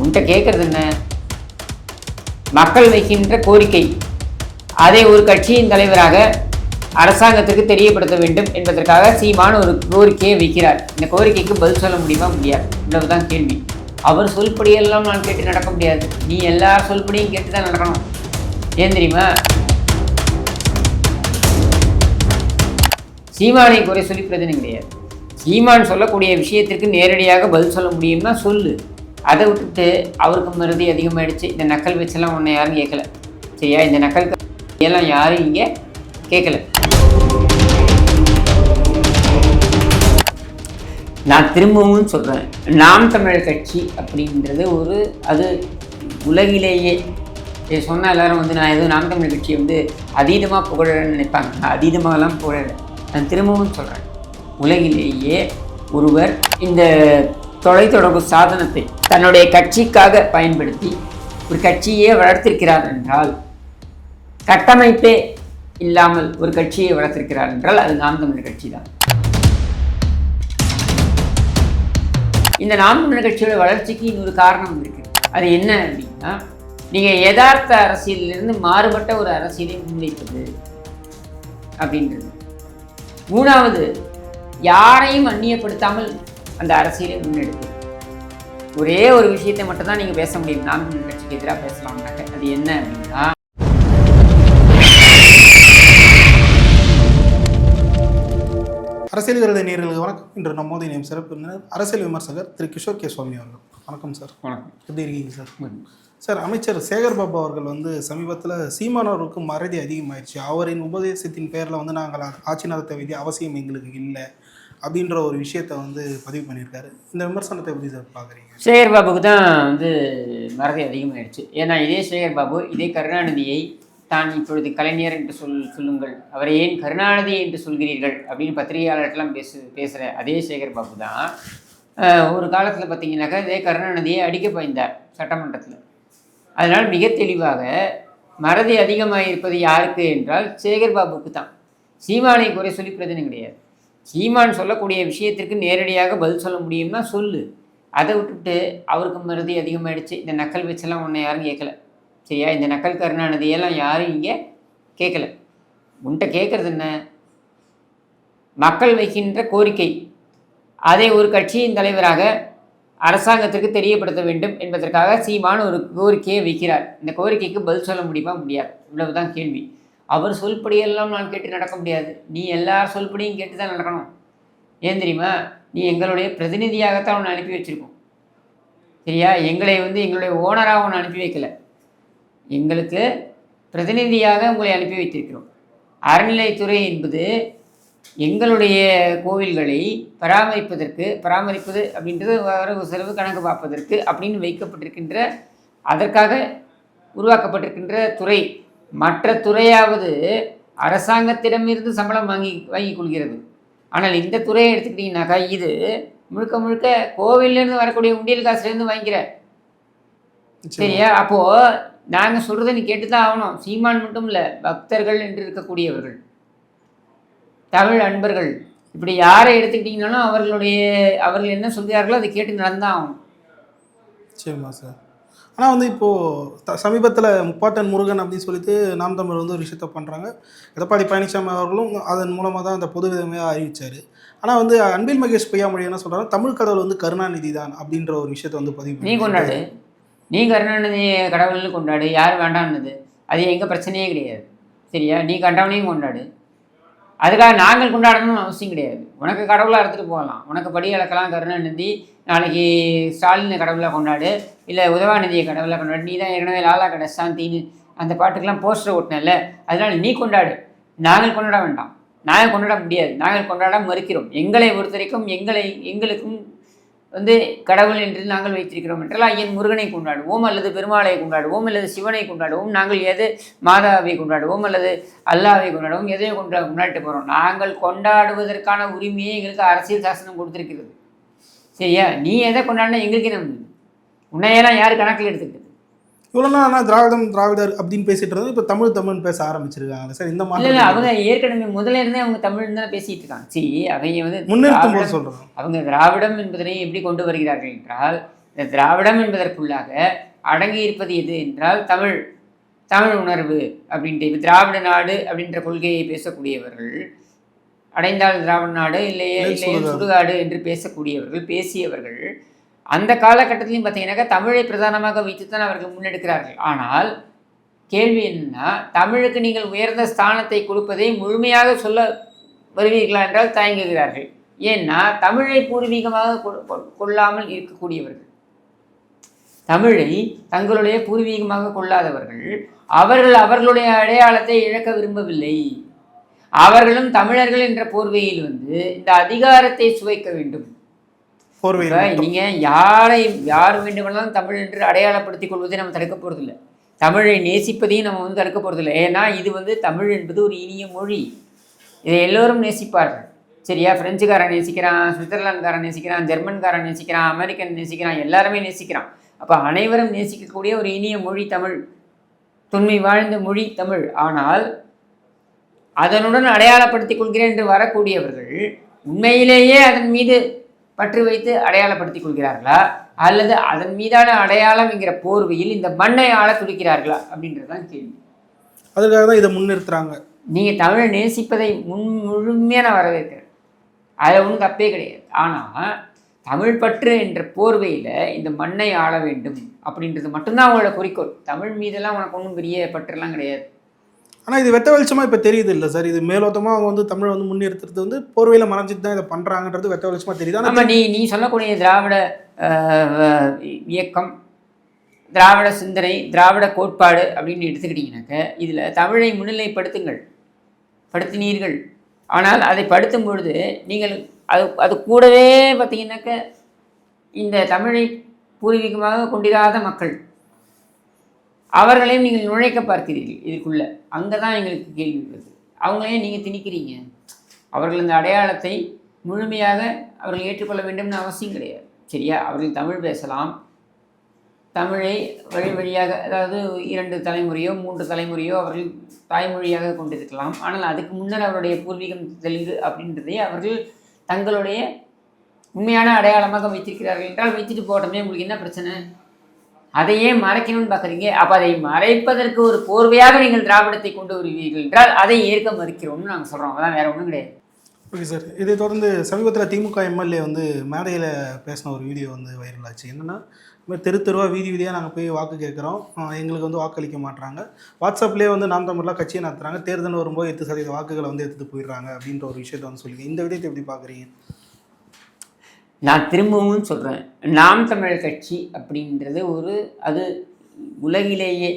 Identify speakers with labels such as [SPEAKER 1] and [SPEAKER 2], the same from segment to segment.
[SPEAKER 1] உன்கிட்ட கேட்கறது என்ன? மக்கள் வைக்கின்ற கோரிக்கை. அதை ஒரு கட்சியின் தலைவராக அரசாங்கத்திற்கு தெரியப்படுத்த வேண்டும் என்பதற்காக சீமான் ஒரு கோரிக்கையை வைக்கிறார். இந்த கோரிக்கைக்கு பதில் சொல்ல முடியுமா முடியாது? இவ்வளவுதான் கேள்வி. அவர் சொல்படியெல்லாம் நான் கேட்டு நடக்க முடியாது. நீ எல்லார் சொல்படியும் கேட்டு தான் நடக்கணும். ஏன் தெரியுமா? சீமானை குறை சொல்லி பிரச்சனை கிடையாது. சீமான் சொல்லக்கூடிய விஷயத்திற்கு நேரடியாக பதில் சொல்ல முடியும்னா சொல்லு. அதை விட்டுட்டு அவருக்கு மருதி அதிகமாயிடுச்சு. இந்த நக்கல் வச்செல்லாம் ஒன்றை யாரும் கேட்கல. சரியா? இந்த நக்கல் எல்லாம் யாரும் இங்கே கேட்கல. நான் திரும்பவும் சொல்கிறேன் நாம் தமிழர் கட்சி அப்படின்றது ஒரு அது உலகிலேயே சொன்னால் எல்லாரும் வந்து நான் எதுவும் நாம் தமிழர் கட்சியை வந்து அதீதமாக புகழன்னு நினைப்பாங்க. நான் அதீதமாகலாம் புகழலை. நான் திரும்பவும் சொல்கிறேன் உலகிலேயே ஒருவர் இந்த தொலைத்தொடர்பு சாதனத்தை தன்னுடைய கட்சிக்காக பயன்படுத்தி ஒரு கட்சியே வளர்த்திருக்கிறார் என்றால் கட்டமைப்பே இல்லாமல் ஒரு கட்சியை வளர்த்திருக்கிறார் என்றால் அது நாம் தமிழர் கட்சி தான். இந்த நாம் தமிழர் கட்சியோட வளர்ச்சிக்கு இன்னொரு காரணம் இருக்கு அது என்ன அப்படின்னா நீங்கள் யதார்த்த அரசியலிருந்து மாறுபட்ட ஒரு அரசியலை முன்வைப்பது அப்படின்றது. மூணாவது யாரையும் அந்நியப்படுத்தாமல் அந்த அரசியலை முன்னெடுப்பது ஒரே ஒரு விஷயத்தை மட்டும் தான் நீங்கள் பேச முடியும். நாம் கட்சிக்கு எதிராக பேசலாம்னாக்க அது என்ன அப்படின்னா
[SPEAKER 2] அரசியல் விருது நேர்களுக்கு வணக்கம். இன்று நம்மோது இணையம் சிறப்பு விருந்தினர் அரசியல் விமர்சகர் திரு கிஷோர் கே சுவாமி அவர்கள். வணக்கம் சார்.
[SPEAKER 1] வணக்கம்.
[SPEAKER 2] எப்படி இருக்கீங்க சார்? சார் அமைச்சர் சேகர் பாபு அவர்கள் வந்து சமீபத்தில் சீமானவருக்கு மறதி அதிகமாயிடுச்சு அவரின் உபதேசத்தின் பேரில் வந்து நாங்கள் ஆட்சி நடத்த வேண்டிய அவசியம் எங்களுக்கு இல்லை. அப்படின்ற ஒரு விஷயத்தை வந்து பதிவு பண்ணியிருக்காரு. இந்த விமர்சனத்தை எப்படி சார் பார்க்குறீங்க?
[SPEAKER 1] சேகர் பாபுக்கு தான் வந்து மறதி அதிகமாகிடுச்சு ஏன்னா இதே சேகர் பாபு இதே கருணாநிதியை தான் இப்பொழுது கலைஞர் என்று சொல் சொல்லுங்கள். அவரை ஏன் கருணாநிதி என்று சொல்கிறீர்கள் அப்படின்னு பத்திரிகையாளர்கள்லாம் பேசு பேசுகிற அதே சேகர் பாபு தான் ஒரு காலத்தில் பார்த்தீங்கன்னாக்கா இதே கருணாநிதியை அடிக்க பயந்தார் சட்டமன்றத்தில். அதனால் மிக தெளிவாக மறதி அதிகமாக இருப்பது யாருக்கு என்றால் சேகர் பாபுக்கு தான். சீமானை குறை சொல்லி பிரச்சனை கிடையாது. சீமான் சொல்லக்கூடிய விஷயத்திற்கு நேரடியாக பதில் சொல்ல முடியும்னா சொல்லு. அதை விட்டுட்டு அவருக்கு மருதி அதிகமாயிடுச்சு. இந்த நக்கல் வச்செல்லாம் உன்னை யாரும் கேட்கல. சரியா? இந்த நக்கல் கருணாநிதியெல்லாம் யாரும் இங்கே கேட்கல. உன்கிட்ட கேட்குறது என்ன? மக்கள் வைக்கின்ற கோரிக்கை. அதை ஒரு கட்சியின் தலைவராக அரசாங்கத்திற்கு தெரியப்படுத்த வேண்டும் என்பதற்காக சீமான் ஒரு கோரிக்கையை வைக்கிறார். இந்த கோரிக்கைக்கு பதில் சொல்ல முடியுமா? முடியாது. இவ்வளவுதான் கேள்வி. அவர் சொல்படியெல்லாம் நான் கேட்டு நடக்க முடியாது. நீ எல்லார் சொல்படியும் கேட்டு தான் நடக்கணும். ஏன் தெரியுமா? நீ எங்களுடைய பிரதிநிதியாகத்தான் உன்னை அனுப்பி வச்சிருக்கோம். சரியா? எங்களை வந்து எங்களுடைய ஓனராக ஒன்று அனுப்பி வைக்கல. எங்களுக்கு பிரதிநிதியாக உங்களை அனுப்பி வைத்திருக்கிறோம். அறநிலைத்துறை என்பது எங்களுடைய கோவில்களை பராமரிப்பதற்கு பராமரிப்பது அப்படின்றது வரவு செலவு கணக்கு பார்ப்பதற்கு அப்படின்னு வைக்கப்பட்டிருக்கின்ற அதற்காக உருவாக்கப்பட்டிருக்கின்ற துறை. மற்ற துறையாவது அரசாங்கத்திடமிருந்து சம்பளம் வாங்கி வாங்கி கொள்கிறது ஆனால் இந்த துறையை எடுத்துக்கிட்டிங்கனாக்கா இது முழுக்க முழுக்க கோவில்லேருந்து வரக்கூடிய உண்டியல் காசுலேருந்து வாங்கிக்கிற. சரியா? அப்போது நாங்கள் சொல்கிறத நீ கேட்டு தான் ஆகணும். சீமான் மட்டும் இல்லை பக்தர்கள் என்று இருக்கக்கூடியவர்கள். தமிழ் அன்பர்கள். இப்படி யாரை எடுத்துக்கிட்டிங்கனாலும் அவர்களுடைய அவர்கள் என்ன சொல்கிறார்களோ அதை கேட்டு நடந்தான் ஆகணும்.
[SPEAKER 2] சரிம்மா சார். ஆனால் வந்து இப்போது சமீபத்தில் முப்பாட்டன் முருகன் அப்படின்னு சொல்லிட்டு நாம் தமிழர் வந்து ஒரு விஷயத்த பண்ணுறாங்க எடப்பாடி பழனிசாமி அவர்களும் அதன் மூலமாக தான் அந்த பொது விதமையாக அறிவிச்சார். ஆனால் வந்து அன்பில் மகேஷ் பொய்யாமொழி என்ன சொல்கிறாங்க தமிழ் கடவுள் வந்து கருணாநிதி தான் அப்படின்ற ஒரு விஷயத்தை வந்து பதிவு
[SPEAKER 1] நீ கொண்டாடு. நீ கருணாநிதி கடவுள்னு கொண்டாடு. யார் வேண்டாம்னது. அது எங்கள் பிரச்சனையே கிடையாது. சரியா? நீ கண்டவனையும் கொண்டாடு. அதுக்காக நாங்கள் கொண்டாடணும்னு அவசியம் கிடையாது. உனக்கு கடவுளாக எடுத்துகிட்டு போகலாம். உனக்கு படி அளக்கலாம் கருணாநிதி. நாளைக்கு ஸ்டாலினை கடவுளாக கொண்டாடு இல்லை உதவாநிதியை கடவுளாக கொண்டாடு நீ தான் ஏற்கனவே லாலா கடசாந்தின்னு அந்த பாட்டுக்கெல்லாம் போஸ்டர் ஓட்டினல அதனால் நீ கொண்டாடு. நாங்கள் கொண்டாட வேண்டாம். நாங்கள் கொண்டாட முடியாது. நாங்கள் கொண்டாட மறுக்கிறோம். எங்களை பொறுத்த வரைக்கும் எங்களை எங்களுக்கும் வந்து கடவுள் என்று நாங்கள் வைத்திருக்கிறோம் என்றால் ஐயன் முருகனை கொண்டாடுவோம் அல்லது பெருமாளை கொண்டாடுவோம் அல்லது சிவனை கொண்டாடுவோம் நாங்கள் எது மாதாவை கொண்டாடுவோம் அல்லது அல்லாவை கொண்டாடுவோம் எதையோ கொண்டா கொண்டாடிட்டு போகிறோம் நாங்கள் கொண்டாடுவதற்கான உரிமையை எங்களுக்கு அரசியல் சாசனம் கொடுத்திருக்கிறது. சரியா? நீ எதை கொண்டாடினா எங்களுக்கு என்ன? உன்னையெல்லாம் யார் கணக்கில் எடுத்துக்கிட்டது
[SPEAKER 2] இவ்வளோ ஆனால் திராவிடம் திராவிடர் அப்படின்னு பேசிட்டு இருந்தது இப்போ தமிழ் தமிழ் பேச ஆரம்பிச்சிருக்காங்க. சார் இந்த
[SPEAKER 1] இல்லை இல்லை
[SPEAKER 2] மாதிரி
[SPEAKER 1] அவங்க ஏற்கனவே முதல்ல இருந்தே அவங்க தமிழ் தான் பேசிட்டு இருக்காங்க. சரி அவங்க வந்து
[SPEAKER 2] முன்னிறுத்தும் போது சொல்கிறோம்
[SPEAKER 1] அவங்க திராவிடம் என்பதனை எப்படி கொண்டு வருகிறார்கள் என்றால் இந்த திராவிடம் என்பதற்குள்ளாக அடங்கி இருப்பது எது என்றால் தமிழ் தமிழ் உணர்வு அப்படின்ட்டு. திராவிட நாடு அப்படின்ற கொள்கையை பேசக்கூடியவர்கள் அடைந்தால் திராவிட நாடு இல்லையே
[SPEAKER 2] இல்லை,
[SPEAKER 1] இல்லையே
[SPEAKER 2] சுடுகாடு.
[SPEAKER 1] என்று பேசக்கூடியவர்கள் பேசியவர்கள் அந்த காலகட்டத்திலையும் பார்த்தீங்கன்னாக்கா தமிழை பிரதானமாக வைத்துத்தான் அவர்கள் முன்னெடுக்கிறார்கள். ஆனால் கேள்வி என்னன்னா தமிழுக்கு நீங்கள் உயர்ந்த ஸ்தானத்தை கொடுப்பதை முழுமையாக சொல்ல வருவீர்களா என்றால் தயங்குகிறார்கள். ஏன்னா தமிழை பூர்வீகமாக கொள்ளாமல் இருக்கக்கூடியவர்கள். தமிழை தங்களுடைய பூர்வீகமாக கொள்ளாதவர்கள் அவர்கள் அவர்களுடைய அடையாளத்தை இழக்க விரும்பவில்லை. அவர்களும் தமிழர்கள் என்ற போர்வையில் வந்து இந்த அதிகாரத்தை சுவைக்க வேண்டும்.
[SPEAKER 2] போர்வையில்.
[SPEAKER 1] நீங்க யாரை யார் வேண்டுமானாலும் தமிழ் என்று அடையாளப்படுத்திக் கொள்வதை நம்ம தடுக்க போறதில்ல. தமிழை நேசிப்பதையும் நம்ம வந்து தடுக்க போறதில்லை. ஏன்னா இது வந்து தமிழ் என்பது ஒரு இனிய மொழி. இதை எல்லோரும் நேசிப்பார்கள். சரியா? பிரெஞ்சுக்காரன் நேசிக்கிறான் சுவிட்சர்லாந்துக்காரன் நேசிக்கிறான் ஜெர்மன்காரன் நேசிக்கிறான் அமெரிக்கன் நேசிக்கிறான் எல்லாருமே நேசிக்கிறான். அப்போ அனைவரும் நேசிக்கக்கூடிய ஒரு இனிய மொழி தமிழ். தொன்மை வாழ்ந்த மொழி தமிழ். ஆனால் அதனுடன் அடையாளப்படுத்திக் கொள்கிறேன் என்று வரக்கூடியவர்கள் உண்மையிலேயே அதன் மீது பற்று வைத்து அடையாளப்படுத்திக் கொள்கிறார்களா? அல்லது அதன் மீதான அடையாளம் என்கிற போர்வையில் இந்த மண்ணை ஆள துடிக்கிறார்களா? அப்படின்றது தான் கேள்வி.
[SPEAKER 2] அதுக்காக தான் இதை முன்னிறுத்துறாங்க.
[SPEAKER 1] நீங்கள் தமிழை நேசிப்பதை முன் முழுமையாக நான் வரவேற்கிறேன். அதில் ஒன்றும் தப்பே கிடையாது. ஆனால் தமிழ் பற்று என்ற போர்வையில் இந்த மண்ணை ஆள வேண்டும் அப்படின்றது மட்டும்தான் அவங்களோட குறிக்கோள். தமிழ் மீதெல்லாம் உனக்கு ஒன்றும் பெரிய பற்றெல்லாம் கிடையாது.
[SPEAKER 2] ஆனால் இது வெட்ட வெளிச்சமாக இப்போ தெரியுது இல்லை சார். இது மேலோட்டமாக அவங்க வந்து தமிழை வந்து முன்னிறுத்துறது வந்து போர்வையில் மறைஞ்சிட்டு தான் இதை பண்ணுறாங்கன்றது வெட்ட வெளிச்சமாக தெரியுது. ஆனால்
[SPEAKER 1] நீ நீ சொல்லக்கூடிய திராவிட இயக்கம் திராவிட சிந்தனை திராவிட கோட்பாடு அப்படின்னு எடுத்துக்கிட்டிங்கனாக்க இதில் தமிழை முன்னிலைப்படுத்துங்கள். படுத்தினீர்கள். ஆனால் அதை படுத்தும் பொழுது நீங்கள் அது அது கூடவே பார்த்தீங்கன்னாக்க இந்த தமிழை பூர்வீகமாக கொண்டிராத மக்கள். அவர்களையும் நீங்கள் நுழைக்க பார்க்கிறீர்கள் இதுக்குள்ள. அங்கே தான் எங்களுக்கு கேள்வி உள்ளது. அவங்களையும் நீங்கள் திணிக்கிறீங்க. அவர்கள் இந்த அடையாளத்தை முழுமையாக அவர்கள் ஏற்றுக்கொள்ள வேண்டும்னு அவசியம் கிடையாது. சரியா? அவர்கள் தமிழ் பேசலாம். தமிழை வழி வழியாக அதாவது இரண்டு தலைமுறையோ மூன்று தலைமுறையோ அவர்கள் தாய்மொழியாக கொண்டிருக்கலாம். ஆனால் அதுக்கு முன்னர் அவருடைய பூர்வீகம் தெலுங்கு அப்படின்றதை அவர்கள் தங்களுடைய உண்மையான அடையாளமாக வைத்திருக்கிறார்கள் என்றால் வைத்துட்டு போட்டோமே உங்களுக்கு என்ன பிரச்சனை? அதையே மறைக்கணும்னு பார்க்குறீங்க. அப்போ அதை மறைப்பதற்கு ஒரு போர்வையாக நீங்கள் திராவிடத்தை கொண்டு வருவீர்கள் என்றால் அதை ஏற்க மறுக்கிறோம்னு நாங்கள் சொல்கிறோம் அதான் வேறு ஒன்றும் கிடையாது.
[SPEAKER 2] ஓகே சார் இதை தொடர்ந்து சமீபத்தில் திமுக எம்எல்ஏ வந்து மேடையில் பேசின ஒரு வீடியோ வந்து வைரல் ஆச்சு என்னென்னா மாதிரி தெரு தெருவாக வீதி வீதியாக நாங்கள் போய் வாக்கு கேட்குறோம். எங்களுக்கு வந்து வாக்களிக்க மாட்றாங்க. வாட்ஸ்அப்லேயே வந்து நாம் தமிழ்லாம் கட்சியை நடத்துகிறாங்க தேர்தல் வரும்போது எட்டு சதவீத வாக்குகளை வந்து எடுத்துகிட்டு போயிடுறாங்க அப்படின்ற ஒரு விஷயத்தை வந்து சொல்லி இந்த விடயத்தை எப்படி பார்க்குறீங்க?
[SPEAKER 1] நான் திரும்பவும் சொல்கிறேன் நாம் தமிழர் கட்சி அப்படின்றது ஒரு அது உலகிலேயே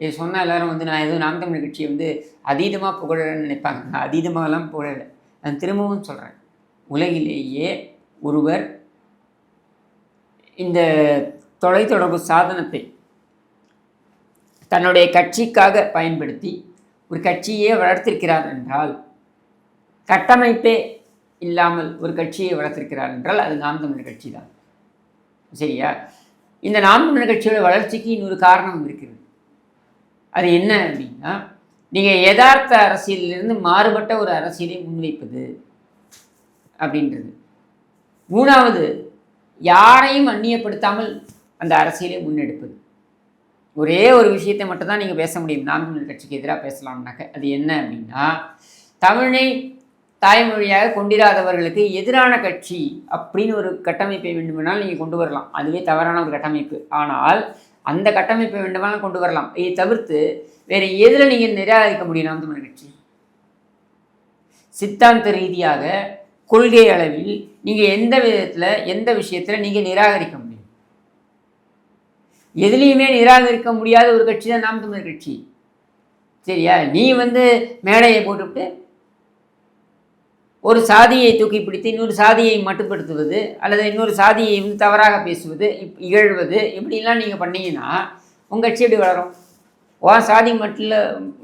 [SPEAKER 1] சொன்னால் எல்லாரும் வந்து நான் எதுவும் நாம் தமிழர் கட்சியை வந்து அதீதமாக புகழன்னு நினைப்பாங்க. நான் அதீதமாகலாம் புகழலை. நான் திரும்பவும் சொல்கிறேன் உலகிலேயே ஒருவர் இந்த தொலைத்தொடர்பு சாதனத்தை தன்னுடைய கட்சிக்காக பயன்படுத்தி ஒரு கட்சியே வளர்த்திருக்கிறார் என்றால் கட்டமைப்பே இல்லாமல் ஒரு கட்சியை வளர்த்திருக்கிறார் என்றால் அது நாம் தமிழர் கட்சி தான் சரியா? இந்த நாம் தமிழர் கட்சியோட வளர்ச்சிக்கு இன்னொரு காரணம் இருக்கிறது. அது என்ன அப்படின்னா நீங்கள் யதார்த்த அரசியலிருந்து மாறுபட்ட ஒரு அரசியலை முன்வைப்பது அப்படின்றது. மூணாவது யாரையும் அந்நியப்படுத்தாமல் அந்த அரசியலை முன்னெடுப்பது. ஒரே ஒரு விஷயத்தை மட்டும்தான் நீங்கள் பேச முடியும். நாம் தமிழர் கட்சிக்கு எதிராக பேசலாம்னாக்க. அது என்ன அப்படின்னா தமிழை தாய்மொழியாக கொண்டிராதவர்களுக்கு எதிரான கட்சி அப்படின்னு ஒரு கட்டமைப்பை வேண்டுமானால் நீங்கள் கொண்டு வரலாம். அதுவே தவறான ஒரு கட்டமைப்பு. ஆனால் அந்த கட்டமைப்பை வேண்டுமானால் கொண்டு வரலாம். இதை தவிர்த்து வேறு எதில் நீங்கள் நிராகரிக்க முடியும் நாம் தமிழர் கட்சி? சித்தாந்த ரீதியாக கொள்கை அளவில் நீங்கள் எந்த விதத்தில் எந்த விஷயத்தில் நீங்கள் நிராகரிக்க முடியும்? எதுலேயுமே நிராகரிக்க முடியாத ஒரு கட்சி தான் நாம் தமிழர் கட்சி. சரியா? நீ வந்து மேடையை போட்டுவிட்டு ஒரு சாதியை தூக்கி பிடித்து இன்னொரு சாதியை மட்டுப்படுத்துவது அல்லது இன்னொரு சாதியை வந்து தவறாக பேசுவது இப் இகழ்வது இப்படிலாம் நீங்கள் பண்ணீங்கன்னா உங்கள் கட்சி எப்படி வளரும்? உன் சாதி மட்டும்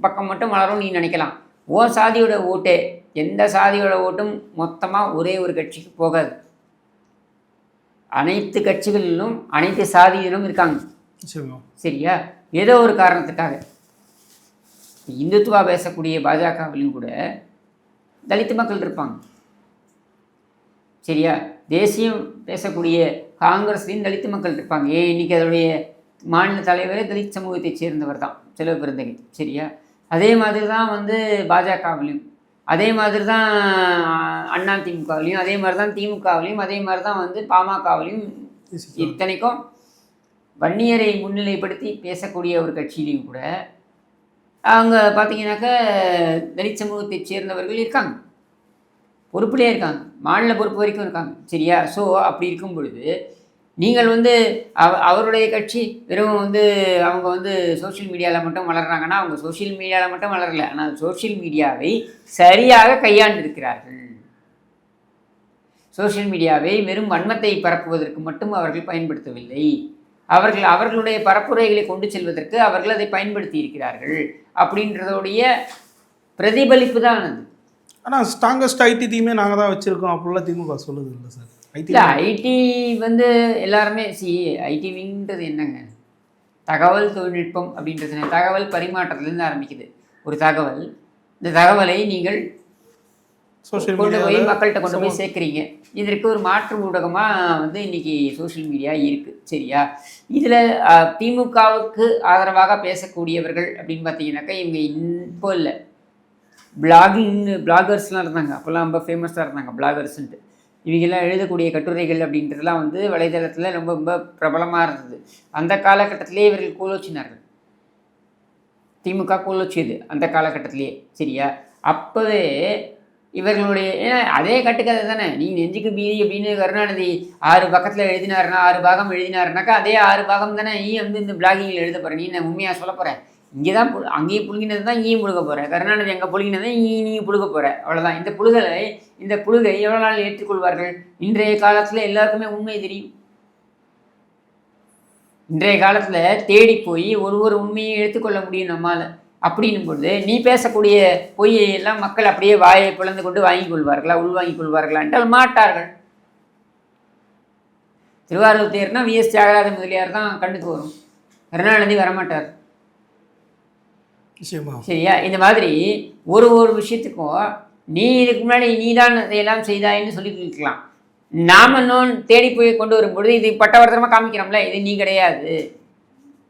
[SPEAKER 1] பக்கம் மட்டும் வளரும் நீ நினைக்கலாம். உன் சாதியோட ஓட்டே எந்த சாதியோட ஓட்டும் மொத்தமாக ஒரே ஒரு கட்சிக்கு போகாது. அனைத்து கட்சிகளிலும் அனைத்து சாதியிலும் இருக்காங்க. சரியா? ஏதோ ஒரு காரணத்துக்காக. இந்துத்துவா பேசக்கூடிய பாஜகவிலும் கூட தலித்து மக்கள் இருப்பாங்க. சரியா? தேசியம் பேசக்கூடிய காங்கிரஸ்லேயும் தலித் மக்கள் இருப்பாங்க. ஏன் இன்னைக்கு அதனுடைய மாநில தலைவரே தலித் சமூகத்தைச் சேர்ந்தவர் தான். செலவு பெருந்தகை சரியா? அதே மாதிரி தான் வந்து பாஜகவிலையும் அதே மாதிரி தான் அண்ணா திமுகவிலையும் அதே மாதிரி தான் திமுகவிலையும் அதே மாதிரி தான் வந்து பாமகவிலையும் இத்தனைக்கும் வன்னியரை முன்னிலைப்படுத்தி பேசக்கூடிய ஒரு கட்சியிலையும் கூட அவங்க பார்த்தீங்கன்னாக்கா தலித் சமூகத்தைச் சேர்ந்தவர்கள் இருக்காங்க. பொறுப்புலேயே இருக்காங்க. மாநில பொறுப்பு வரைக்கும் இருக்காங்க. சரியா? ஸோ அப்படி இருக்கும் பொழுது நீங்கள் வந்து அவ அவருடைய கட்சி வெறும் வந்து அவங்க வந்து சோஷியல் மீடியாவில் மட்டும் வளர்கிறாங்கன்னா அவங்க சோஷியல் மீடியாவில் மட்டும் வளரல. ஆனால் சோஷியல் மீடியாவை சரியாக கையாண்டிருக்கிறார்கள். சோஷியல் மீடியாவை வெறும் வன்மத்தை பரப்புவதற்கு மட்டும் அவர்கள் பயன்படுத்தவில்லை. அவர்கள் அவர்களுடைய பரப்புரைகளை கொண்டு செல்வதற்கு அவர்கள் அதை பயன்படுத்தி இருக்கிறார்கள் அப்படின்றதோடைய பிரதிபலிப்பு தான் அது.
[SPEAKER 2] ஆனால் ஸ்ட்ராங்கஸ்ட் ஐடி டீமே நாங்கள் தான் வச்சுருக்கோம் அப்படிலாம் திமுக சொல்லுது இல்லை சார். ஐடி
[SPEAKER 1] இல்லை ஐடி வந்து எல்லாருமே சி ஐடி விங்கிறது என்னங்க? தகவல் தொழில்நுட்பம் அப்படின்றது? தகவல் பரிமாற்றத்துலேருந்து ஆரம்பிக்குது. ஒரு தகவல் இந்த தகவலை நீங்கள்
[SPEAKER 2] சோஷியல்
[SPEAKER 1] கொண்டு போய் மக்கள்கிட்ட கொண்டு போய் சேர்க்குறீங்க. இதற்கு ஒரு மாற்று ஊடகமாக வந்து இன்றைக்கி சோஷியல் மீடியா இருக்குது சரியா? இதில் திமுகவுக்கு ஆதரவாக பேசக்கூடியவர்கள் அப்படின்னு பார்த்தீங்கன்னாக்கா இவங்க இப்போ இல்லை. பிளாகிங் பிளாகர்ஸ்லாம் இருந்தாங்க. அப்போல்லாம் ரொம்ப ஃபேமஸாக இருந்தாங்க பிளாகர்ஸ்ன்ட்டு இவங்கெல்லாம் எழுதக்கூடிய கட்டுரைகள் அப்படின்றதுலாம் வந்து வலைதளத்தில் ரொம்ப ரொம்ப பிரபலமாக இருந்தது. அந்த காலகட்டத்திலே இவர்கள் கோலோச்சினார்கள். திமுக கோலோச்சியது அந்த காலகட்டத்திலேயே சரியா? அப்போவே இவர்களுடைய ஏன்னா அதே கட்டுக்கதை தானே. நீ நெஞ்சுக்கு பீதி அப்படின்னு கருணாநிதி ஆறு பக்கத்தில் எழுதினாருன்னா ஆறு பாகம் எழுதினாருனாக்கா அதே ஆறு பாகம் தானே நீ வந்து இந்த பிளாகிங்கில் எழுத போகிற நீ நான் உண்மையாக சொல்ல போகிறேன் இங்கே தான் பு- அங்கேயும் புழுங்கினது தான் இங்கேயும் புழுக போகிற கருணாநிதி அங்கே புழுங்கினதை இங்கே நீ புழுக போகிற அவ்வளோதான் இந்த புழுகலை இந்த புழுகை எவ்வளோ நாள் ஏற்றுக்கொள்வார்கள்? இன்றைய காலத்தில் எல்லாருக்குமே உண்மை தெரியும். இன்றைய காலத்தில் தேடி போய் ஒரு ஒரு உண்மையை எடுத்துக்கொள்ள முடியும் நம்மால். அப்படின்னும் பொழுது நீ பேசக்கூடிய பொய்யை எல்லாம் மக்கள் அப்படியே வாயை பிளந்து கொண்டு வாங்கிக் கொள்வார்களா? உள்வாங்கிக் கொள்வார்களா? என்றால் மாட்டார்கள். திருவாரூர் தேர்னா விஎஸ் தியாகராஜ முதலியார் தான் கண்ணுக்கு வரும். கருணாநிதி வரமாட்டார். சரியா? இந்த மாதிரி ஒரு ஒரு விஷயத்துக்கும் நீ இதுக்கு முன்னாடி நீ தான் இதையெல்லாம் செய்தாயின்னு சொல்லிக்கலாம் நாம இன்னும் தேடி போய் கொண்டு வரும்பொழுது இது பட்டவர்த்தனமாக காமிக்கிறோம்ல இது நீ கிடையாது.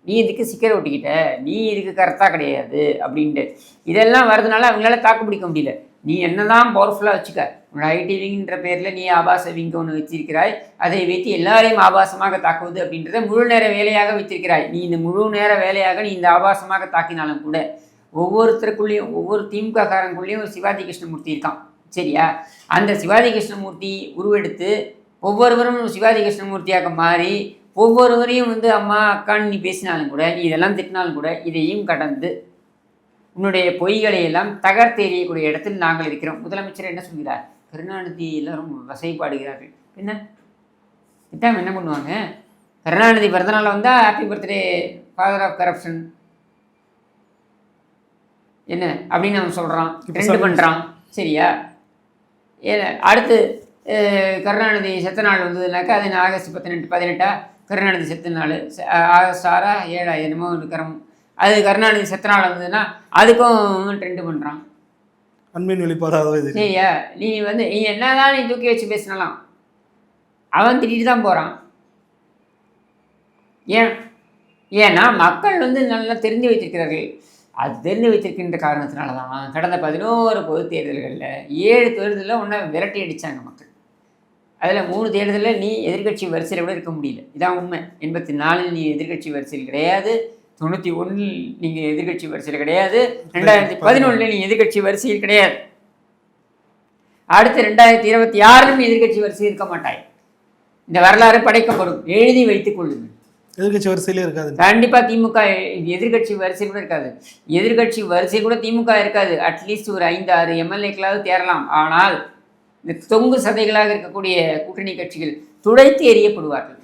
[SPEAKER 1] நீ இதுக்கு சிக்கரை ஒட்டிக்கிட்ட? நீ இதுக்கு கரெக்டாக கிடையாது? அப்படின்ட்டு. இதெல்லாம் வரதுனால அவங்களால தாக்கு பிடிக்க முடியல. நீ என்னதான் பவர்ஃபுல்லாக வச்சுக்க. உன்னோட ஐடி விங்கிற பேரில் நீ ஆபாச விங்க ஒன்று வச்சிருக்கிறாய். அதை வைத்து எல்லாரையும் ஆபாசமாக தாக்குவது அப்படின்றத முழு நேர வேலையாக வைத்திருக்கிறாய். நீ இந்த முழு நேர வேலையாக நீ இந்த ஆபாசமாக தாக்கினாலும் கூட ஒவ்வொருத்தருக்குள்ளேயும் ஒவ்வொரு திமுககாரங்களுக்குள்ளேயும் ஒரு சிவாஜி கிருஷ்ணமூர்த்தி இருக்கான். சரியா? அந்த சிவாஜி கிருஷ்ணமூர்த்தி உருவெடுத்து ஒவ்வொருவரும் சிவாஜி கிருஷ்ணமூர்த்தியாக மாறி ஒவ்வொருவரையும் வந்து அம்மா அக்கான்னு நீ பேசினாலும் கூட நீ இதெல்லாம் திட்டினாலும் கூட இதையும் கடந்து உன்னுடைய பொய்களை எல்லாம் தகர்த்து எறியக்கூடிய இடத்தில் நாங்கள் இருக்கிறோம். முதலமைச்சர் என்ன சொல்கிறார்? கருணாநிதி எல்லாரும் வசைப்பாடுகிறார்கள். என்ன? திட்டம் என்ன பண்ணுவாங்க? கருணாநிதி பிறந்தநாள் வந்தால் happy birthday father of corruption என்ன? அப்படின்னு அவன் சொல்கிறான்
[SPEAKER 2] இப்ப
[SPEAKER 1] ட்ரெண்ட். பண்ணுறான் சரியா? ஏ அடுத்து கருணாநிதி செத்த நாள் வந்ததுனாக்கா அது ஆகஸ்ட் பதினெட்டு பதினெட்டா? கருணாநிதி செத்த நாள். ச- ஆகஸ்ட் ஆறா ஏழா என்னமோ ஒரு கரம். அது கருணாநிதி செத்த நாள் வந்ததுன்னா அதுக்கும் ட்ரெண்ட் பண்ணுறான்
[SPEAKER 2] அன்பின் வெளிப்பாடாக
[SPEAKER 1] சரியா நீ வந்து நீ என்னதான் நீ தூக்கி வச்சு பேசினலாம் அவன் திட்டிட்டு தான் போகிறான் ஏன்? ஏன்னா மக்கள் வந்து நல்லா தெரிந்து வைத்திருக்கிறார்கள். அது தெரிந்து வைத்திருக்கின்ற காரணத்தினால தான் கடந்த பதினோரு பொது தேர்தல்களில் ஏழு தேர்தலில் ஒன்றை விரட்டி அடித்தாங்க மக்கள். அதில் மூணு தேர்தலில் நீ எதிர்க்கட்சி வரிசையில் கூட இருக்க முடியல. இதான் உண்மை. எண்பத்தி நாலில் நீ எதிர்க்கட்சி வரிசையில் கிடையாது. தொண்ணூற்றி ஒன்றில் நீங்கள் எதிர்க்கட்சி வரிசையில் கிடையாது. ரெண்டாயிரத்தி பதினொன்றில். நீ எதிர்க்கட்சி வரிசையில் கிடையாது. அடுத்து ரெண்டாயிரத்தி இருபத்தி ஆறிலும் எதிர்க்கட்சி வரிசையில் இருக்க மாட்டாய். இந்த வரலாறு படைக்கப்படும். எழுதி வைத்துக் கொள்ளுங்கள்.
[SPEAKER 2] எதிர்கட்சி வரிசையிலே இருக்காது.
[SPEAKER 1] கண்டிப்பா திமுக எதிர்க்கட்சி வரிசை கூட இருக்காது. எதிர்க்கட்சி வரிசை கூட திமுக இருக்காது. அட்லீஸ்ட் ஒரு ஐந்து ஆறு எம்எல்ஏக்களாவது தேரலாம் ஆனால் இந்த தொங்கு சதைகளாக இருக்கக்கூடிய கூட்டணி கட்சிகள் துடைத்து எறியப்படுவார்கள்.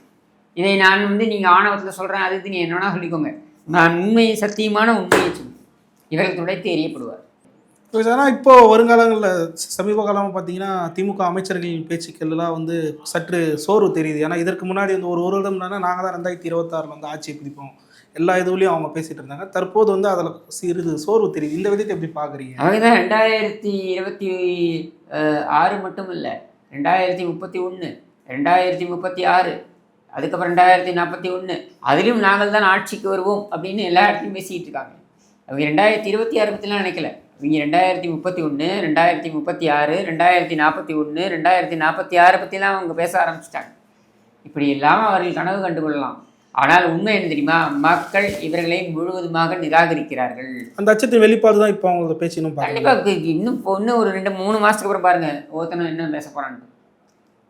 [SPEAKER 1] இதை நான் வந்து நீங்கள் ஆணவத்தில் சொல்கிறேன் அதுக்கு நீ என்னன்னா சொல்லிக்கோங்க. நான் உண்மை சத்தியமான உண்மையை சொல்லுவேன் இவர்கள் துடைத்து எறியப்படுவார்
[SPEAKER 2] ஆனால் இப்போ வருங்காலங்களில் சமீப காலமாக பார்த்தீங்கன்னா திமுக அமைச்சர்களின் பேச்சுக்கள்லாம் வந்து சற்று சோர்வு தெரியுது. ஏன்னா இதற்கு முன்னாடி வந்து ஒரு ஒரு வருடம் நாங்கள் தான் ரெண்டாயிரத்தி இருபத்தாறில் வந்து ஆட்சியை பிடிப்போம். எல்லா இதுலேயும் அவங்க பேசிட்டு இருந்தாங்க. தற்போது வந்து அதில் சிறிது சோர்வு தெரியுது. இந்த விதத்தை எப்படி பார்க்குறீங்க
[SPEAKER 1] அவங்க தான் ரெண்டாயிரத்தி இருபத்தி ஆறு மட்டும் இல்லை. ரெண்டாயிரத்தி முப்பத்தி ஒன்று ரெண்டாயிரத்தி முப்பத்தி ஆறு அதுக்கப்புறம் ரெண்டாயிரத்தி நாற்பத்தி ஒன்று அதுலேயும் நாங்கள் தான் ஆட்சிக்கு வருவோம் அப்படின்னு எல்லா இடத்துலையும் பேசிக்கிட்டு இருக்காங்க. அவங்க ரெண்டாயிரத்தி இருபத்தி ஆறு பற்றிலாம் நினைக்கல. அவங்க ரெண்டாயிரத்தி முப்பத்தி ஒன்று ரெண்டாயிரத்தி முப்பத்தி ஆறு ரெண்டாயிரத்தி நாற்பத்தி ஒன்று ரெண்டாயிரத்தி நாற்பத்தி ஆறு பற்றிலாம் அவங்க பேச ஆரம்பிச்சிட்டாங்க. இப்படி இல்லாமல் அவர்கள் கனவு கண்டுகொள்ளலாம். ஆனால் உண்மை என்ன தெரியுமா? மக்கள் இவர்களை முழுவதுமாக நிராகரிக்கிறார்கள்.
[SPEAKER 2] அந்த அச்சத்தின் வெளிப்பாடு தான் இப்போ அவங்களோட பேச்சு இன்னும்
[SPEAKER 1] கண்டிப்பாக இன்னும் இன்னும் ஒரு ரெண்டு மூணு மாதத்துக்கு அப்புறம் பாருங்க. ஒருத்தனும் என்ன பேச போகிறான்ட்டு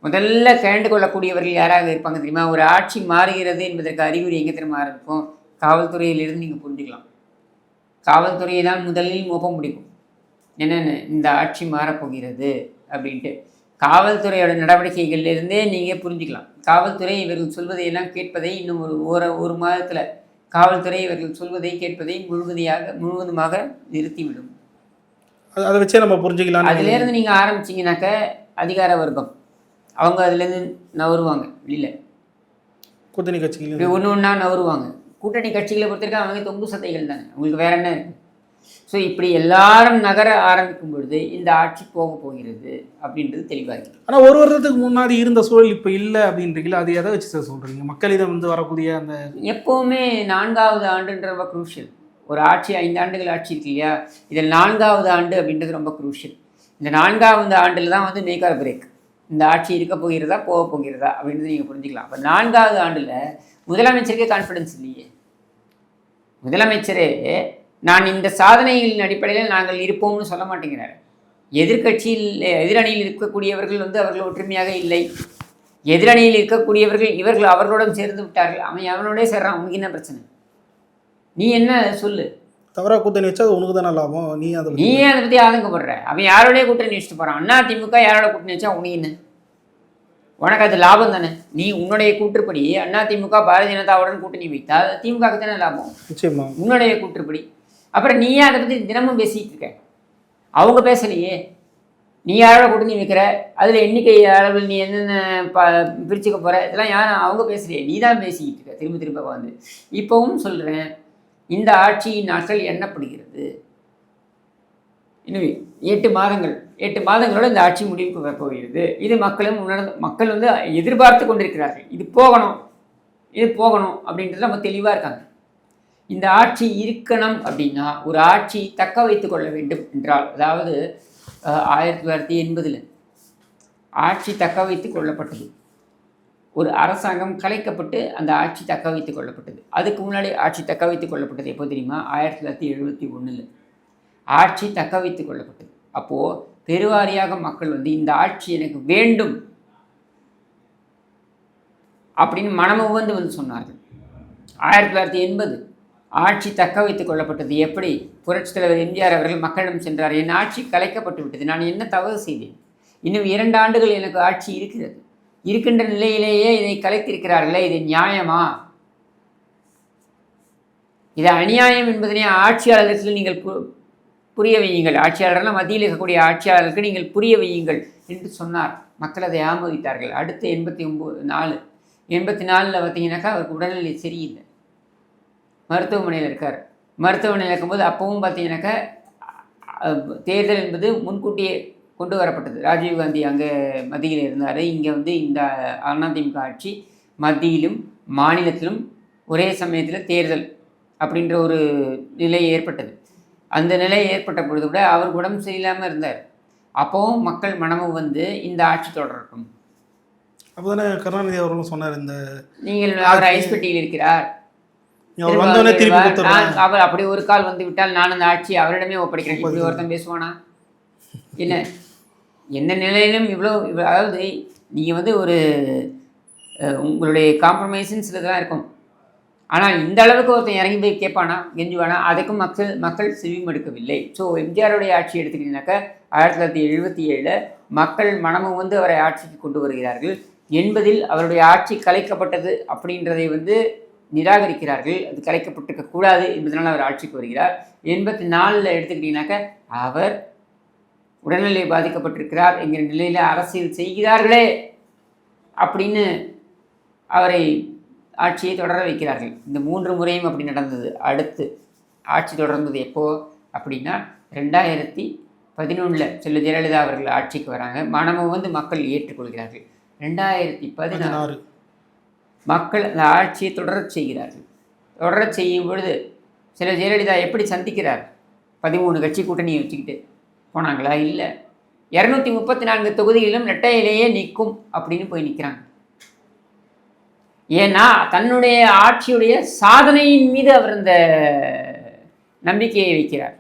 [SPEAKER 1] முதல்ல கேண்டு கொள்ளக்கூடியவர்கள் யாராக இருப்பாங்க தெரியுமா? ஒரு ஆட்சி மாறுகிறது என்பதற்கு அறிகுறி எங்கே தெரியுமா? இருக்கும். காவல்துறையிலிருந்து நீங்கள் புரிஞ்சுக்கலாம். காவல்துறையை தான் முதலில் முகம் பிடிக்கும் என்னென்ன? இந்த ஆட்சி மாறப்போகிறது அப்படின்ட்டு. காவல்துறையோட நடவடிக்கைகள்லேருந்தே நீங்கள் புரிஞ்சுக்கலாம். காவல்துறை இவர்கள் சொல்வதையெல்லாம் கேட்பதை இன்னும் ஒரு ஒரு ஒரு மாதத்தில் காவல்துறை இவர்கள் சொல்வதை கேட்பதை முழுவதையாக முழுவதுமாக நிறுத்திவிடும்.
[SPEAKER 2] அது- வச்சே நம்ம புரிஞ்சுக்கலாம்
[SPEAKER 1] அதுலேருந்து நீங்கள் ஆரம்பிச்சீங்கன்னாக்க அதிகார வர்க்கம். அவங்க அதுலேருந்து நவருவாங்க வெளியில்.
[SPEAKER 2] கூட்டணி கட்சிகள்
[SPEAKER 1] இப்படி ஒன்று ஒன்றா நவருவாங்க. கூட்டணி கட்சிகளை பொறுத்திருக்க அவங்க தொங்கு சதைகள் தானே. அவங்களுக்கு வேற என்ன இருக்கு? ஸோ இப்படி எல்லாரும் நகர ஆரம்பிக்கும் பொழுது இந்த ஆட்சி போக போகிறது அப்படின்றது தெளிவாக
[SPEAKER 2] ஆனால் ஒரு வருடத்துக்கு முன்னாடி இருந்த சூழல் இப்போ இல்லை அப்படின்றீங்களா? அது எதை வச்சு சார் சொல்கிறீங்க மக்களிடம் வந்து வரக்கூடிய அந்த
[SPEAKER 1] எப்போவுமே நான்காவது ஆண்டுன்ற ரொம்ப குரூஷியல் ஒரு ஆட்சி ஐந்து ஆண்டுகள் ஆட்சி இருக்கு இல்லையா? இதில் நான்காவது ஆண்டு அப்படின்றது ரொம்ப குரூஷியல் இந்த நான்காவது ஆண்டில் தான் வந்து மேக் ஆர் பிரேக் இந்த ஆட்சி இருக்க போகிறதா போக போகிறதா அப்படின்றது நீங்கள் புரிஞ்சுக்கலாம். அப்போ நான்காவது ஆண்டில் முதலமைச்சருக்கே கான்ஃபிடன்ஸ் இல்லையே. முதலமைச்சரே நான் இந்த சாதனைகளின் அடிப்படையில் நாங்கள் இருப்போம்னு சொல்ல மாட்டேங்கிறார். எதிர்க்கட்சியில் எதிரணியில் இருக்கக்கூடியவர்கள் வந்து அவர்கள் ஒற்றுமையாக இல்லை. எதிரணியில் இருக்கக்கூடியவர்கள் இவர்கள் அவர்களுடன் சேர்ந்து விட்டார்கள். அவன் அவனோடய சேர்றான் உனக்கு என்ன பிரச்சனை? நீ என்ன சொல்லு.
[SPEAKER 2] தவறாக கூட்டணி வச்சா அது உனக்கு தானே லாபம் நீ அதை
[SPEAKER 1] நீ அதை பற்றி ஆதங்கப்படுற. அவன் யாரோடய கூட்டணி வச்சுட்டு போகிறான் அண்ணா திமுக யாரோட கூட்டணி வச்சா உனக்கு என்ன? உனக்கு அது லாபம் தானே? நீ உன்னுடைய கூற்றுப்படி அண்ணா திமுக பாரதிய ஜனதாவுடன் கூட்டணி வைத்தால் திமுகவுக்கு தானே லாபம்?
[SPEAKER 2] நிச்சயமா.
[SPEAKER 1] உன்னுடைய கூற்றுப்படி. அப்புறம் நீயே அதை பற்றி தினமும் பேசிகிட்டு இருக்க. அவங்க பேசலையே. நீ யாரோட கூட்டணி வைக்கிற அதில் எண்ணிக்கை அளவில் நீ என்னென்ன ப பிரிச்சுக்க போகிற இதெல்லாம் யாரும் அவங்க பேசலையே. நீ தான் பேசிக்கிட்டு இருக்க திரும்ப திரும்ப வந்து. இப்போவும் சொல்கிறேன் இந்த ஆட்சியின் நாட்கள் எண்ணப்படுகிறது. எனவே எட்டு மாதங்கள் எட்டு மாதங்களோட இந்த ஆட்சி முடிவுக்கு வரப்போகிறது இது மக்களும் உணர்ந்து மக்கள் வந்து எதிர்பார்த்து கொண்டிருக்கிறார்கள். இது போகணும் இது போகணும் அப்படின்றது நம்ம தெளிவாக இருக்காங்க. இந்த ஆட்சி இருக்கணும் அப்படின்னா ஒரு ஆட்சி தக்க வைத்து கொள்ள வேண்டும் என்றால் அதாவது ஆயிரத்தி தொள்ளாயிரத்தி எண்பதில் ஆட்சி தக்க வைத்து கொள்ளப்பட்டது. ஒரு அரசாங்கம் கலைக்கப்பட்டு அந்த ஆட்சி தக்க வைத்து கொள்ளப்பட்டது. அதுக்கு முன்னாடி ஆட்சி தக்க வைத்து கொள்ளப்பட்டது எப்போ தெரியுமா? ஆயிரத்தி தொள்ளாயிரத்தி எழுபத்தி ஒன்றில் ஆட்சி தக்க வைத்து கொள்ளப்பட்டது. அப்போது பெருவாரியாக மக்கள் வந்து இந்த ஆட்சி எனக்கு வேண்டும் அப்படின்னு மனமுவந்து வந்து சொன்னார்கள். ஆயிரத்தி தொள்ளாயிரத்தி எண்பது ஆட்சி தக்க வைத்துக் கொள்ளப்பட்டது. எப்படி? புரட்சித் தலைவர் எம்ஜிஆர் அவர்கள் மக்களிடம் சென்றார். என் ஆட்சி கலைக்கப்பட்டு விட்டது. நான் என்ன தவறு செய்தேன்? இன்னும் இரண்டு ஆண்டுகள் எனக்கு ஆட்சி இருக்கிறது. இருக்கின்ற நிலையிலேயே இதை கலைத்திருக்கிறார்களே இது நியாயமா? இது அநியாயம் என்பதனை ஆட்சியாளர்களுக்கு நீங்கள் பு- புரிய வையுங்கள். ஆட்சியாளர்கள் மத்தியில் இருக்கக்கூடிய ஆட்சியாளர்களுக்கு நீங்கள் புரிய வையுங்கள் என்று சொன்னார். மக்கள் அதை ஆமோதித்தார்கள். அடுத்த எண்பத்தி ஒம்பது நாலு எண்பத்தி நாலில் பார்த்தீங்கன்னாக்கா அவருக்கு உடல்நிலை சரியில்லை. மருத்துவமனையில் இருக்கார். மருத்துவமனையில் இருக்கும்போது அப்பவும் பார்த்தீங்கன்னாக்கா தேர்தல் என்பது முன்கூட்டியே கொண்டு வரப்பட்டது. ராஜீவ்காந்தி அங்கே மத்தியில் இருந்தார். இங்கே வந்து இந்த அதிமுக ஆட்சி மத்தியிலும் மாநிலத்திலும் ஒரே சமயத்தில் தேர்தல் அப்படின்ற ஒரு நிலை ஏற்பட்டது. அந்த நிலை ஏற்பட்ட பொழுது கூட அவர் உடம்பு சரியில்லாமல் இருந்தார். அப்போவும் மக்கள் மனமும் வந்து இந்த ஆட்சி தொடரட்டும்.
[SPEAKER 2] அப்போ தானே கருணாநிதி அவர்களும் சொன்னார் இந்த
[SPEAKER 1] நீங்கள் அவர் ஐஸ்பெட்டியில் இருக்கிறார்.
[SPEAKER 2] அவர்
[SPEAKER 1] அப்படி ஒரு கால் வந்து விட்டால் நான் அந்த ஆட்சி அவரிடமே ஒப்படைக்கிறேன். இப்படி ஒருத்தன் பேசுவானா? என்ன? எந்த நிலையிலும் இவ்வளோ அதாவது நீங்கள் வந்து ஒரு உங்களுடைய காம்ப்ரமைஸுன்னு சிலதெல்லாம் இருக்கும். ஆனால் இந்த அளவுக்கு ஒருத்தன் இறங்கி போய் கேட்பானா கெஞ்சுவானா அதுக்கும் மக்கள் மக்கள் செவிமடுக்கவில்லை ஸோ எம்ஜிஆருடைய ஆட்சி எடுத்துக்கிட்டீங்கன்னாக்கா ஆயிரத்தி தொள்ளாயிரத்தி எழுபத்தி ஏழில் மக்கள் மனமும் வந்து அவரை ஆட்சிக்கு கொண்டு வருகிறார்கள். எண்பதில் அவருடைய ஆட்சி கலைக்கப்பட்டது அப்படின்றதை வந்து நிராகரிக்கிறார்கள் அது கலைக்கப்பட்டிருக்க கூடாது என்பதனால் அவர் ஆட்சிக்கு வருகிறார். எண்பத்தி நாலில் எடுத்துக்கிட்டிங்கனாக்கா அவர் உடல்நிலை பாதிக்கப்பட்டிருக்கிறார் என்கிற நிலையில் அரசியல் செய்கிறார்களே அப்படின்னு அவரை ஆட்சியை தொடர வைக்கிறார்கள். இந்த மூன்று முறையும் அப்படி நடந்தது. அடுத்து ஆட்சி தொடர்ந்தது எப்போ அப்படின்னா ரெண்டாயிரத்தி பதினொன்றில் செல்ல ஜெயலலிதா அவர்கள் ஆட்சிக்கு வராங்க. மனமும் வந்து மக்கள் ஏற்றுக்கொள்கிறார்கள். ரெண்டாயிரத்தி பதினாறு. மக்கள் அந்த ஆட்சியை தொடரச் செய்கிறார்கள். தொடரச் செய்யும் பொழுது சில ஜெயலலிதா எப்படி சந்திக்கிறார்? பதிமூணு கட்சி கூட்டணியை வச்சுக்கிட்டு. போனாங்களா? இல்லை. இரநூத்தி முப்பத்தி நான்கு தொகுதிகளிலும் ரெட்டையிலேயே நிற்கும் அப்படின்னு போய் நிற்கிறாங்க ஏன்னா தன்னுடைய ஆட்சியுடைய சாதனையின் மீது அவர் அந்த நம்பிக்கையை வைக்கிறார்.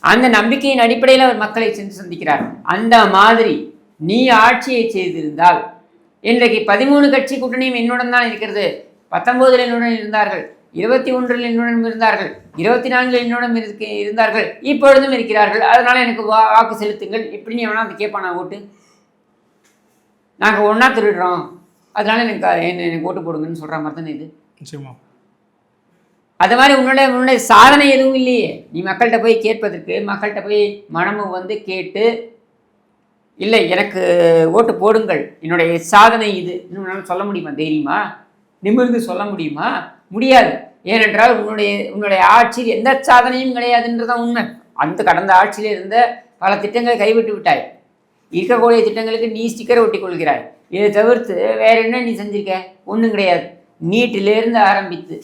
[SPEAKER 1] அந்த நம்பிக்கையின் அடிப்படையில் அவர் மக்களை சென்று சந்திக்கிறார். அந்த மாதிரி நீ ஆட்சியை செய்திருந்தால் இன்றைக்கு பதிமூணு கட்சி கூட்டணியும் என்னுடன் தான் இருக்கிறது. பத்தொன்பதில் என்னுடன் இருந்தார்கள். இருபத்தி ஒன்றில் என்னுடன் இருந்தார்கள். இருபத்தி நான்கில் என்னுடன் இருக்க இருந்தார்கள். இப்பொழுதும் இருக்கிறார்கள். அதனால எனக்கு வா வாக்கு செலுத்துங்கள். இப்படி நீ வேணா அது கேட்பானா ஓட்டு. நாங்கள் ஒன்றா திருடுறோம். அதனால எனக்கு என்ன எனக்கு ஓட்டு போடுங்கன்னு சொல்கிற மாதிரி தானே இது.
[SPEAKER 2] நிச்சயமா.
[SPEAKER 1] அது மாதிரி உன்னுடைய உன்னுடைய சாதனை எதுவும் இல்லையே. நீ மக்கள்கிட்ட போய் கேட்பதற்கு மக்கள்கிட்ட போய் மனமும் வந்து கேட்டு இல்லை எனக்கு ஓட்டு போடுங்கள். என்னுடைய சாதனை இது. இன்னும் சொல்ல முடியுமா தைரியமா? நிமிர்ந்து சொல்ல முடியுமா? முடியாது. ஏனென்றால் உன்னுடைய உன்னுடைய ஆட்சியில் எந்த சாதனையும் கிடையாதுன்றதான் உண்மை. அந்த கடந்த ஆட்சியில் இருந்த பல திட்டங்களை கைவிட்டு விட்டாய். இருக்கக்கூடிய திட்டங்களுக்கு நீ ஸ்டிக்கரை ஒட்டி கொள்கிறாய். இதை தவிர்த்து வேற என்ன நீ செஞ்சிருக்க? ஒன்றும் கிடையாது. நீட்டிலிருந்து ஆரம்பித்து.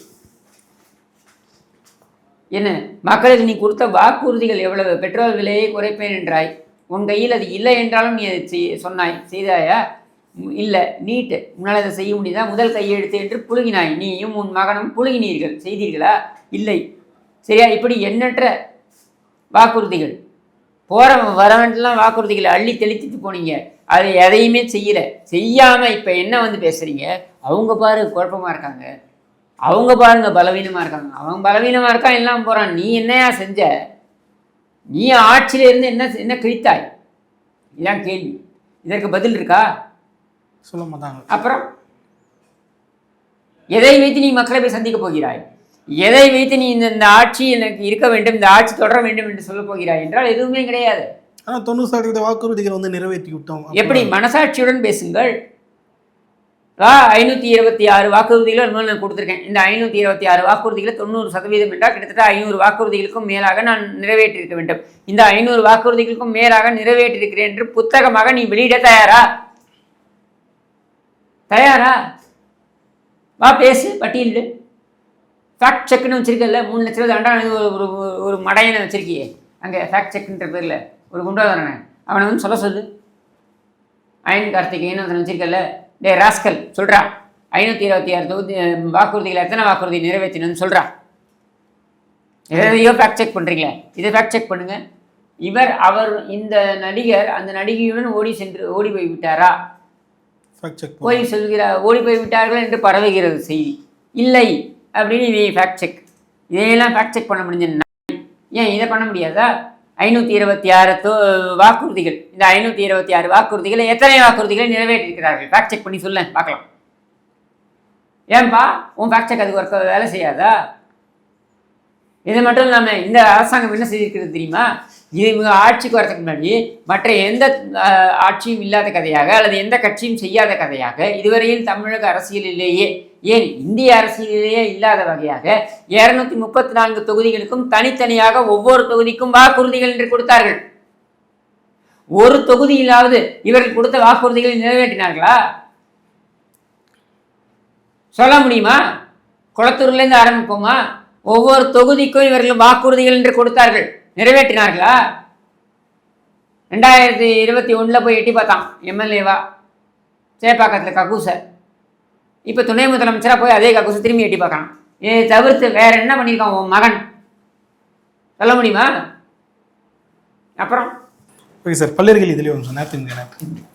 [SPEAKER 1] என்ன? மக்களுக்கு நீ கொடுத்த வாக்குறுதிகள் எவ்வளவு? பெட்ரோல் விலையை குறைப்பேன் என்றாய். உன் கையில் அது இல்லை என்றாலும் நீ அதை செய் சொன்னாய். செய்தாயா? இல்லை. நீட்டு. உன்னால் அதை செய்ய முடியுதா? முதல் கையெழுத்து என்று புழுகினாய் நீயும் உன் மகனும் புழுகினீர்கள் செய்தீர்களா? இல்லை. சரியா? இப்படி எண்ணற்ற வாக்குறுதிகள். போகிற வரவன்லாம் வாக்குறுதிகளை. அள்ளி தெளித்துட்டு போனீங்க. அது எதையுமே செய்யலை. செய்யாமல் இப்போ என்ன வந்து பேசுகிறீங்க அவங்க பாரு குழப்பமாக இருக்காங்க. அவங்க பாருங்க பலவீனமாக இருக்காங்க. அவன் பலவீனமாக இருக்கான் எல்லாம் போகிறான் நீ என்னையா செஞ்ச? நீ ஆட்சியில இருந்து என்ன என்ன கிழித்தாய்? இதான் கேள்வி. இதற்கு பதில் இருக்கா?
[SPEAKER 2] சொல்ல மாட்டாங்க
[SPEAKER 1] அப்புறம்? எதை வைத்து நீ மக்களை போய் சந்திக்க போகிறாய்? எதை வைத்து நீ இந்த இந்த ஆட்சி எனக்கு இருக்க வேண்டும் இந்த ஆட்சி தொடர வேண்டும் என்று சொல்ல போகிறாய்? என்றால் எதுவுமே கிடையாது.
[SPEAKER 2] ஆனால் தொண்ணூறு சதவீத வாக்குறுதிகளை வந்து நிறைவேற்றி விட்டோம்
[SPEAKER 1] எப்படி? மனசாட்சியுடன் பேசுங்கள். ஐநூற்றி இருபத்தி ஆறு வாக்குறுதிகளை இன்னும் நான் கொடுத்துருக்கேன். இந்த ஐநூற்றி இருபத்தி ஆறு வாக்குறுதிகளை தொண்ணூறு சதவீதம் என்றால் கிட்டத்தட்ட ஐநூறு வாக்குறுதிகளுக்கும் மேலாக நான் நிறைவேற்றியிருக்க வேண்டும். இந்த ஐநூறு வாக்குறுதிகளுக்கும் மேலாக நிறைவேற்றியிருக்கிறேன் என்று புத்தகமாக நீ வெளியிட தயாரா? தயாரா? வா பேசு பட்டியல் ஃபேக்ட் செக்னு வச்சிருக்கல மூணு லட்ச ரூபா தாண்டா ஒரு ஒரு ஒரு மடையனை வச்சிருக்கியே. அங்கே ஃபேக்ட் செக்ன்ற பேரில் ஒரு குண்டாதாரனை. அவனை வந்து சொல்ல சொல்லு. அயன் கார்த்திகேயன் ஒருத்தன் வச்சிருக்கல டே ராஸ்கல் சொல்கிறா ஐநூற்றி இருபத்தி ஆறு தொகுதி வாக்குறுதிகள் எத்தனை வாக்குறுதி நிறைவேற்றினு சொல்கிறா எதையோ ஃபேக்ட் செக் பண்ணுறீங்களே இதை ஃபேக்ட் செக் பண்ணுங்க. இவர் அவர் இந்த நடிகர் அந்த நடிகையுடன் ஓடி சென்று ஓடி போய் விட்டாரா? போய் சொல்கிறார் ஓடி போய் விட்டார்கள் என்று பரவுகிறது செய்தி. இல்லை அப்படின்னு இதை ஃபேக்ட் செக் இதையெல்லாம் ஃபேக்ட் செக் பண்ண முடிஞ்ச. ஏன் இதை பண்ண முடியாதா? ஐநூற்றி இருபத்தி ஆறு தோ வாக்குறுதிகள். இந்த ஐநூற்றி இருபத்தி ஆறு வாக்குறுதிகளை எத்தனை வாக்குறுதிகளை நிறைவேற்றிருக்கிறார்கள்? ஃபேக்ட் செக் பண்ணி சொல்லேன் பார்க்கலாம். ஏன்பா உன் ஃபேக்ட் செக் அதுக்கு ஒர்க் வேலை செய்யாதா? இது மட்டும் இல்லாமல் இந்த அரசாங்கம் என்ன செய்திருக்கிறது தெரியுமா? இவங்க ஆட்சிக்கு வரதுக்கு முன்னாடி மற்ற எந்த ஆட்சியும் இல்லாத கதையாக அல்லது எந்த கட்சியும் செய்யாத கதையாக இதுவரையில் தமிழக அரசியலிலேயே ஏன் இந்திய அரசியலிலேயே இல்லாத வகையாக இருநூத்தி முப்பத்தி நான்கு தொகுதிகளுக்கும் தனித்தனியாக ஒவ்வொரு தொகுதிக்கும் வாக்குறுதிகள் என்று கொடுத்தார்கள். ஒரு தொகுதியிலாவது இவர்கள் கொடுத்த வாக்குறுதிகளை நிறைவேற்றினார்களா? சொல்ல முடியுமா? குளத்தூர்லேருந்து ஆரம்பிப்போமா? ஒவ்வொரு தொகுதிக்கும் இவர்கள் வாக்குறுதிகள் என்று கொடுத்தார்கள். நிறைவேற்றினார்களா? ரெண்டாயிரத்தி இருபத்தி ஒன்றில் போய் எட்டி பார்த்தான் எம்எல்ஏவா. சேப்பாக்கத்தில் கக்கூசை. இப்போ துணை முதலமைச்சராக போய் அதே கக்கூசை திரும்பி எட்டி பார்க்கலாம் இதை தவிர்த்து வேற என்ன பண்ணியிருக்கான் உன் மகன்? சொல்ல முடியுமா? அப்புறம்?
[SPEAKER 2] ஓகே சார் பல்லீர்கள் இதுலேயே ஒன்று சார்.